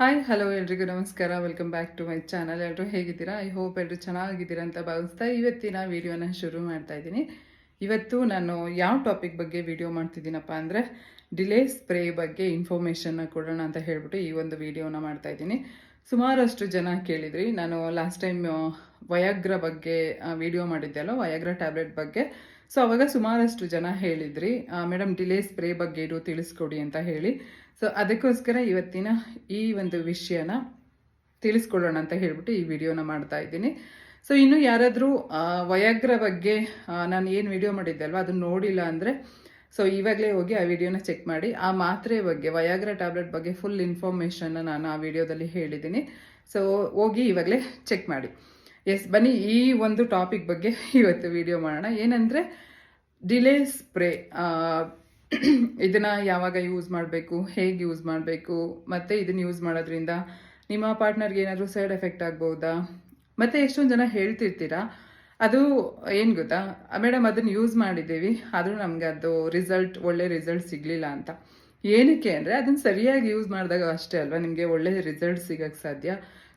Hi hello ಎಲ್ರಿಗೂ ನಮಸ್ಕಾರ. Welcome back to my channel ಎಲ್ಲರೂ ಹೇಗಿದ್ದೀರಾ? ಐ ಹೋಪ್ ಎಲ್ಲರೂ ಚೆನ್ನಾಗಿದ್ದೀರಾ ಅಂತ ಭಾವಿಸ್ತಾ ಇವತ್ತಿನ ವಿಡಿಯೋನ ಶುರು ಮಾಡ್ತಾ ಇದ್ದೀನಿ. ಇವತ್ತು ನಾನು ಯಾವ ಟಾಪಿಕ್ ಬಗ್ಗೆ ವಿಡಿಯೋ ಮಾಡ್ತಿದ್ದೀನಪ್ಪ ಅಂದರೆ ಡಿಲೇ ಸ್ಪ್ರೇ ಬಗ್ಗೆ ಇನ್ಫಾರ್ಮೇಷನ್ನ ಕೊಡೋಣ ಅಂತ ಹೇಳ್ಬಿಟ್ಟು ಈ ಒಂದು ವಿಡಿಯೋನ ಮಾಡ್ತಾ ಇದ್ದೀನಿ. ಸುಮಾರಷ್ಟು ಜನ ಕೇಳಿದ್ರಿ. ನಾನು ಲಾಸ್ಟ್ ಟೈಮ್ ವಯಾಗ್ರ ಬಗ್ಗೆ ವಿಡಿಯೋ ಮಾಡಿದ್ದೆ ಅಲ್ಲ ವಯಾಗ್ರ ಟ್ಯಾಬ್ಲೆಟ್ ಬಗ್ಗೆ. ಸೊ ಅವಾಗ ಸುಮಾರಷ್ಟು ಜನ ಹೇಳಿದ್ರಿ ಮೇಡಮ್ ಡಿಲೇ ಸ್ಪ್ರೇ ಬಗ್ಗೆ ಇದು ತಿಳಿಸ್ಕೊಡಿ ಅಂತ ಹೇಳಿ. ಸೊ ಅದಕ್ಕೋಸ್ಕರ ಇವತ್ತಿನ ಈ ಒಂದು ವಿಷಯನ ತಿಳಿಸ್ಕೊಡೋಣ ಅಂತ ಹೇಳ್ಬಿಟ್ಟು ಈ ವಿಡಿಯೋನ ಮಾಡ್ತಾ ಇದ್ದೀನಿ. ಸೊ ಇನ್ನು ಯಾರಾದರೂ ವಯಾಗ್ರ ಬಗ್ಗೆ ನಾನು ಏನು ವಿಡಿಯೋ ಮಾಡಿದ್ದೆ ಅಲ್ವಾ ಅದನ್ನು ನೋಡಿಲ್ಲ ಅಂದರೆ ಸೊ ಇವಾಗಲೇ ಹೋಗಿ ಆ ವಿಡಿಯೋನ ಚೆಕ್ ಮಾಡಿ. ಆ ಮಾತ್ರೆ ಬಗ್ಗೆ, ವಯಾಗ್ರ ಟ್ಯಾಬ್ಲೆಟ್ ಬಗ್ಗೆ ಫುಲ್ ಇನ್ಫಾರ್ಮೇಷನ್ನ ನಾನು ಆ ವಿಡಿಯೋದಲ್ಲಿ ಹೇಳಿದ್ದೀನಿ. ಸೊ ಹೋಗಿ ಇವಾಗಲೇ ಚೆಕ್ ಮಾಡಿ. ಎಸ್ ಬನ್ನಿ ಈ ಒಂದು ಟಾಪಿಕ್ ಬಗ್ಗೆ ಇವತ್ತು ವಿಡಿಯೋ ಮಾಡೋಣ. ಏನಂದರೆ ಡಿಲೇ ಸ್ಪ್ರೇ ಇದನ್ನು ಯಾವಾಗ ಯೂಸ್ ಮಾಡಬೇಕು, ಹೇಗೆ ಯೂಸ್ ಮಾಡಬೇಕು, ಮತ್ತು ಇದನ್ನು ಯೂಸ್ ಮಾಡೋದ್ರಿಂದ ನಿಮ್ಮ ಪಾರ್ಟ್ನರ್ಗೆ ಏನಾದರೂ ಸೈಡ್ ಎಫೆಕ್ಟ್ ಆಗ್ಬೋದಾ? ಮತ್ತು ಎಷ್ಟೊಂದು ಜನ ಹೇಳ್ತಿರ್ತೀರಾ? ಅದು ಏನು ಗೊತ್ತಾ? ಮೇಡಮ್ ಅದನ್ನು ಯೂಸ್ ಮಾಡಿದ್ದೀವಿ, ಆದರೂ ನಮಗೆ ಅದು ರಿಸಲ್ಟ್ ಒಳ್ಳೆ ರಿಸಲ್ಟ್ ಸಿಗಲಿಲ್ಲ ಅಂತ. ಏನಕ್ಕೆ ಅಂದರೆ ಅದನ್ನು ಸರಿಯಾಗಿ ಯೂಸ್ ಮಾಡಿದಾಗ ಅಷ್ಟೇ ಅಲ್ವಾ? ನಿಮಗೆ ಒಳ್ಳೆ ರಿಸಲ್ಟ್ ಸಿಗೋಕ್ಕೆ ಸಾಧ್ಯ.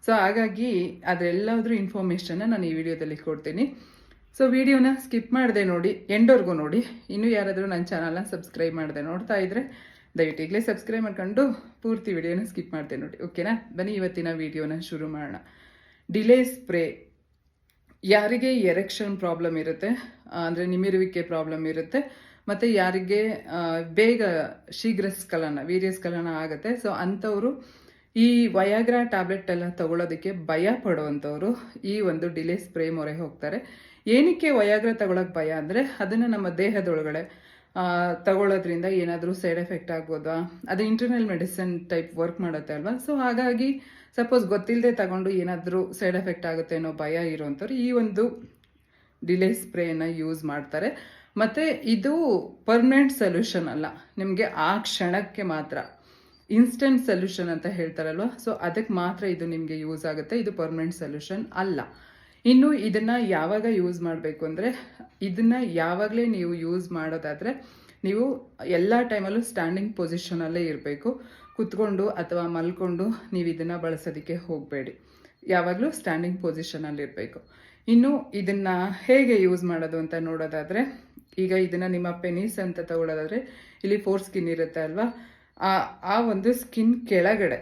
ಸೊ ಹಾಗಾಗಿ ಅದೆಲ್ಲದ್ರ ಇನ್ಫಾರ್ಮೇಷನ್ನ ನಾನು ಈ ವಿಡಿಯೋದಲ್ಲಿ ಕೊಡ್ತೀನಿ. ಸೊ ವಿಡಿಯೋನ ಸ್ಕಿಪ್ ಮಾಡಿದೆ ನೋಡಿ, ಎಂಡೋರ್ಗೂ ನೋಡಿ. ಇನ್ನೂ ಯಾರಾದರೂ ನನ್ನ ಚಾನಲ್ನ ಸಬ್ಸ್ಕ್ರೈಬ್ ಮಾಡಿದೆ ನೋಡ್ತಾ ಇದ್ದರೆ ದಯವಿಟ್ಟು ಈಗಲೇ ಸಬ್ಸ್ಕ್ರೈಬ್ ಮಾಡ್ಕೊಂಡು ಪೂರ್ತಿ ವಿಡಿಯೋನ ಸ್ಕಿಪ್ ಮಾಡಿದೆ ನೋಡಿ. ಓಕೆನಾ ಬನ್ನಿ, ಇವತ್ತಿನ ವಿಡಿಯೋನ ಶುರು ಮಾಡೋಣ. ಡಿಲೇ ಸ್ಪ್ರೇ ಯಾರಿಗೆ ಎರೆಕ್ಷನ್ ಪ್ರಾಬ್ಲಮ್ ಇರುತ್ತೆ ಅಂದರೆ ನಿಮಿರುವಿಕೆ ಪ್ರಾಬ್ಲಮ್ ಇರುತ್ತೆ, ಮತ್ತು ಯಾರಿಗೆ ಬೇಗ ಶೀಘ್ರ ಸ್ಖಲನ ವೀರ್ಯ ಸ್ಖಲನ ಆಗುತ್ತೆ. ಸೊ ಅಂಥವರು ಈ ವಯಾಗ್ರಾ ಟ್ಯಾಬ್ಲೆಟ್ ಎಲ್ಲ ತಗೊಳ್ಳೋದಕ್ಕೆ ಭಯ ಪಡುವಂಥವ್ರು ಈ ಒಂದು ಡಿಲೇ ಸ್ಪ್ರೇ ಮೊರೆ ಹೋಗ್ತಾರೆ. ಏನಕ್ಕೆ ವಯಾಗ್ರಾ ತಗೊಳಕ್ ಭಯ ಅಂದರೆ ಅದನ್ನು ನಮ್ಮ ದೇಹದೊಳಗಡೆ ತಗೊಳ್ಳೋದ್ರಿಂದ ಏನಾದರೂ ಸೈಡ್ ಎಫೆಕ್ಟ್ ಆಗ್ಬೋದಾ? ಅದು ಇಂಟರ್ನಲ್ ಮೆಡಿಸಿನ್ ಟೈಪ್ ವರ್ಕ್ ಮಾಡುತ್ತೆ ಅಲ್ವಾ? ಸೊ ಹಾಗಾಗಿ ಸಪೋಸ್ ಗೊತ್ತಿಲ್ಲದೆ ತಗೊಂಡು ಏನಾದರೂ ಸೈಡ್ ಎಫೆಕ್ಟ್ ಆಗುತ್ತೆ ಅನ್ನೋ ಭಯ ಇರೋವಂಥವ್ರು ಈ ಒಂದು ಡಿಲೇ ಸ್ಪ್ರೇನ ಯೂಸ್ ಮಾಡ್ತಾರೆ. ಮತ್ತು ಇದು ಪರ್ಮನೆಂಟ್ ಸೊಲ್ಯೂಷನ್ ಅಲ್ಲ. ನಿಮಗೆ ಆ ಕ್ಷಣಕ್ಕೆ ಮಾತ್ರ. ಇನ್ಸ್ಟೆಂಟ್ ಸೊಲ್ಯೂಷನ್ ಅಂತ ಹೇಳ್ತಾರಲ್ವ? ಸೊ ಅದಕ್ಕೆ ಮಾತ್ರ ಇದು ನಿಮಗೆ ಯೂಸ್ ಆಗುತ್ತೆ. ಇದು ಪರ್ಮನೆಂಟ್ ಸೊಲ್ಯೂಷನ್ ಅಲ್ಲ. ಇನ್ನು ಇದನ್ನು ಯಾವಾಗ ಯೂಸ್ ಮಾಡಬೇಕು ಅಂದರೆ, ಇದನ್ನು ಯಾವಾಗಲೇ ನೀವು ಯೂಸ್ ಮಾಡೋದಾದರೆ, ನೀವು ಎಲ್ಲ ಟೈಮಲ್ಲೂ ಸ್ಟ್ಯಾಂಡಿಂಗ್ ಪೊಸಿಷನಲ್ಲೇ ಇರಬೇಕು. ಕುತ್ಕೊಂಡು ಅಥವಾ ಮಲ್ಕೊಂಡು ನೀವು ಇದನ್ನು ಬಳಸೋದಕ್ಕೆ ಹೋಗಬೇಡಿ. ಯಾವಾಗಲೂ ಸ್ಟ್ಯಾಂಡಿಂಗ್ ಪೊಸಿಷನಲ್ಲಿ ಇರಬೇಕು. ಇನ್ನು ಇದನ್ನು ಹೇಗೆ ಯೂಸ್ ಮಾಡೋದು ಅಂತ ನೋಡೋದಾದರೆ, ಈಗ ಇದನ್ನು ನಿಮ್ಮ ಪೆನೀಸ್ ಅಂತ ತಗೊಳ್ಳೋದಾದರೆ ಇಲ್ಲಿ ಫೋರ್ ಸ್ಕಿನ್ ಇರುತ್ತೆ ಅಲ್ವಾ? ಆ ಆ ಒಂದು ಸ್ಕಿನ್ ಕೆಳಗಡೆ.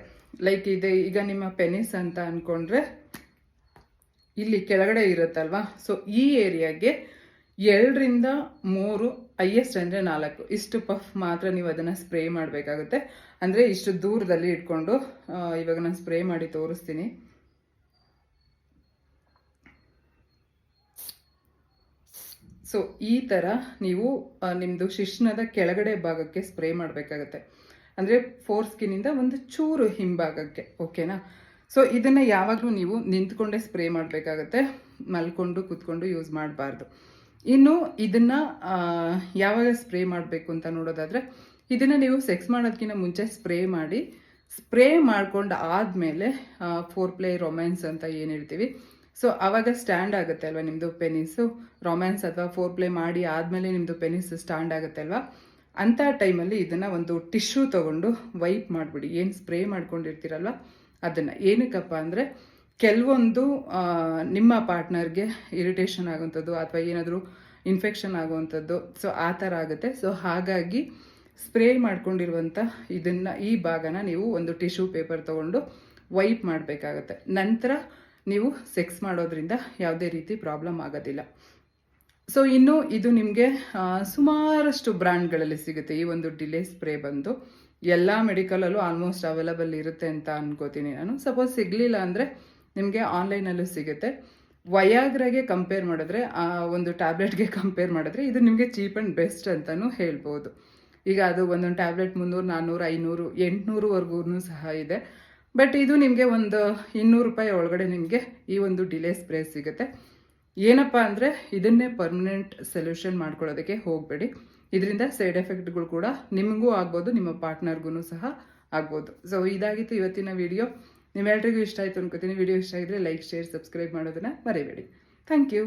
ಲೈಕ್ ಇದೆ ಈಗ ನಿಮ್ಮ ಪೆನಿಸ್ ಅಂತ ಅಂದ್ಕೊಂಡ್ರೆ ಇಲ್ಲಿ ಕೆಳಗಡೆ ಇರುತ್ತಲ್ವಾ? ಸೊ ಈ ಏರಿಯಾಗೆ ಎರಡರಿಂದ ಮೂರು ಹೈಯೆಸ್ಟ್ ಅಂದರೆ ನಾಲ್ಕು. ಇಷ್ಟು ಪಫ್ ಮಾತ್ರ ನೀವು ಅದನ್ನು ಸ್ಪ್ರೇ ಮಾಡಬೇಕಾಗುತ್ತೆ. ಅಂದರೆ ಇಷ್ಟು ದೂರದಲ್ಲಿ ಇಟ್ಕೊಂಡು ಇವಾಗ ನಾನು ಸ್ಪ್ರೇ ಮಾಡಿ ತೋರಿಸ್ತೀನಿ. ಸೊ ಈ ಥರ ನೀವು ನಿಮ್ಮದು ಶಿಶ್ನದ ಕೆಳಗಡೆ ಭಾಗಕ್ಕೆ ಸ್ಪ್ರೇ ಮಾಡಬೇಕಾಗತ್ತೆ. ಅಂದರೆ ಫೋರ್ ಸ್ಕಿನ್ನಿಂದ ಒಂದು ಚೂರು ಹಿಂಭಾಗಕ್ಕೆ ಓಕೆನಾ ಸೊ ಇದನ್ನು ಯಾವಾಗಲೂ ನೀವು ನಿಂತ್ಕೊಂಡೇ ಸ್ಪ್ರೇ ಮಾಡಬೇಕಾಗತ್ತೆ, ಮಲ್ಕೊಂಡು ಕೂತ್ಕೊಂಡು ಯೂಸ್ ಮಾಡಬಾರ್ದು. ಇನ್ನು ಇದನ್ನು ಯಾವಾಗ ಸ್ಪ್ರೇ ಮಾಡಬೇಕು ಅಂತ ನೋಡೋದಾದರೆ, ಇದನ್ನು ನೀವು ಸೆಕ್ಸ್ ಮಾಡೋದಕ್ಕಿಂತ ಮುಂಚೆ ಸ್ಪ್ರೇ ಮಾಡಿ ಸ್ಪ್ರೇ ಮಾಡ್ಕೊಂಡು ಆದಮೇಲೆ ಫೋರ್ ಪ್ಲೇ ರೊಮ್ಯಾನ್ಸ್ ಅಂತ ಏನು ಹೇಳ್ತೀವಿ? ಸೊ ಆವಾಗ ಸ್ಟ್ಯಾಂಡ್ ಆಗುತ್ತೆ ಅಲ್ವಾ ನಿಮ್ಮದು ಪೆನಿಸು ರೊಮ್ಯಾನ್ಸ್ ಅಥವಾ ಫೋರ್ ಪ್ಲೇ ಮಾಡಿ ಆದಮೇಲೆ ನಿಮ್ಮದು ಪೆನಿಸ್ ಸ್ಟ್ಯಾಂಡ್ ಆಗುತ್ತೆ ಅಲ್ವಾ? ಅಂಥ ಟೈಮಲ್ಲಿ ಇದನ್ನು ಒಂದು ಟಿಶ್ಯೂ ತೊಗೊಂಡು ವೈಪ್ ಮಾಡಿಬಿಡಿ. ಏನು ಸ್ಪ್ರೇ ಮಾಡ್ಕೊಂಡಿರ್ತೀರಲ್ವ? ಅದನ್ನು. ಏನಕ್ಕಪ್ಪ ಅಂದರೆ ಕೆಲವೊಂದು ನಿಮ್ಮ ಪಾರ್ಟ್ನರ್ಗೆ ಇರಿಟೇಷನ್ ಆಗುವಂಥದ್ದು ಅಥವಾ ಏನಾದರೂ ಇನ್ಫೆಕ್ಷನ್ ಆಗುವಂಥದ್ದು, ಸೊ ಆ ಥರ ಆಗುತ್ತೆ. ಸೊ ಹಾಗಾಗಿ ಸ್ಪ್ರೇ ಮಾಡ್ಕೊಂಡಿರುವಂಥ ಇದನ್ನು, ಈ ಭಾಗನ ನೀವು ಒಂದು ಟಿಶ್ಯೂ ಪೇಪರ್ ತೊಗೊಂಡು ವೈಪ್ ಮಾಡಬೇಕಾಗತ್ತೆ. ನಂತರ ನೀವು ಸೆಕ್ಸ್ ಮಾಡೋದ್ರಿಂದ ಯಾವುದೇ ರೀತಿ ಪ್ರಾಬ್ಲಮ್ ಆಗೋದಿಲ್ಲ. ಸೊ ಇನ್ನು ಇದು ನಿಮಗೆ ಸುಮಾರಷ್ಟು ಬ್ರ್ಯಾಂಡ್ಗಳಲ್ಲಿ ಸಿಗುತ್ತೆ. ಈ ಒಂದು ಡಿಲೇ ಸ್ಪ್ರೇ ಬಂದು ಎಲ್ಲ ಮೆಡಿಕಲಲ್ಲೂ ಆಲ್ಮೋಸ್ಟ್ ಅವೈಲಬಲ್ ಇರುತ್ತೆ ಅಂತ ಅನ್ಕೋತೀನಿ ನಾನು. ಸಪೋಸ್ ಸಿಗಲಿಲ್ಲ ಅಂದರೆ ನಿಮಗೆ ಆನ್ಲೈನಲ್ಲೂ ಸಿಗುತ್ತೆ. ವಯಾಗ್ರಾಗೆ ಕಂಪೇರ್ ಮಾಡಿದ್ರೆ, ಆ, ಒಂದು ಟ್ಯಾಬ್ಲೆಟ್ಗೆ ಕಂಪೇರ್ ಮಾಡಿದ್ರೆ ಇದು ನಿಮಗೆ ಚೀಪ್ ಆ್ಯಂಡ್ ಬೆಸ್ಟ್ ಅಂತಲೂ ಹೇಳ್ಬೋದು. ಈಗ ಅದು ಒಂದೊಂದು ಟ್ಯಾಬ್ಲೆಟ್ ಮುನ್ನೂರು, ನಾನ್ನೂರು, ಐನೂರು ಎಂಟುನೂರುವರೆಗೂ ಸಹ ಇದೆ. ಬಟ್ ಇದು ನಿಮಗೆ ಒಂದು ಇನ್ನೂರು ರೂಪಾಯಿ ಒಳಗಡೆ ನಿಮಗೆ ಈ ಒಂದು ಡಿಲೇ ಸ್ಪ್ರೇ ಸಿಗುತ್ತೆ. ಏನಪ್ಪ ಅಂದರೆ ಇದನ್ನೇ ಪರ್ಮನೆಂಟ್ ಸೊಲ್ಯೂಷನ್ ಮಾಡ್ಕೊಳ್ಳೋದಕ್ಕೆ ಹೋಗಬೇಡಿ. ಇದರಿಂದ ಸೈಡ್ ಎಫೆಕ್ಟ್ಗಳು ಕೂಡ ನಿಮಗೂ ಆಗ್ಬೋದು, ನಿಮ್ಮ ಪಾರ್ಟ್ನರ್ಗೂ ಸಹ ಆಗ್ಬೋದು. ಸೊ ಇದಾಗಿತ್ತು ಇವತ್ತಿನ ವಿಡಿಯೋ ನಿಮ್ಮೆಲ್ರಿಗೂ ಇಷ್ಟ ಆಯಿತು ಅನ್ಕೋತೀನಿ. ವಿಡಿಯೋ ಇಷ್ಟ ಆಗಿದ್ರೆ ಲೈಕ್ ಶೇರ್ ಸಬ್ಸ್ಕ್ರೈಬ್ ಮಾಡೋದನ್ನು ಮರಿಬೇಡಿ. Thank you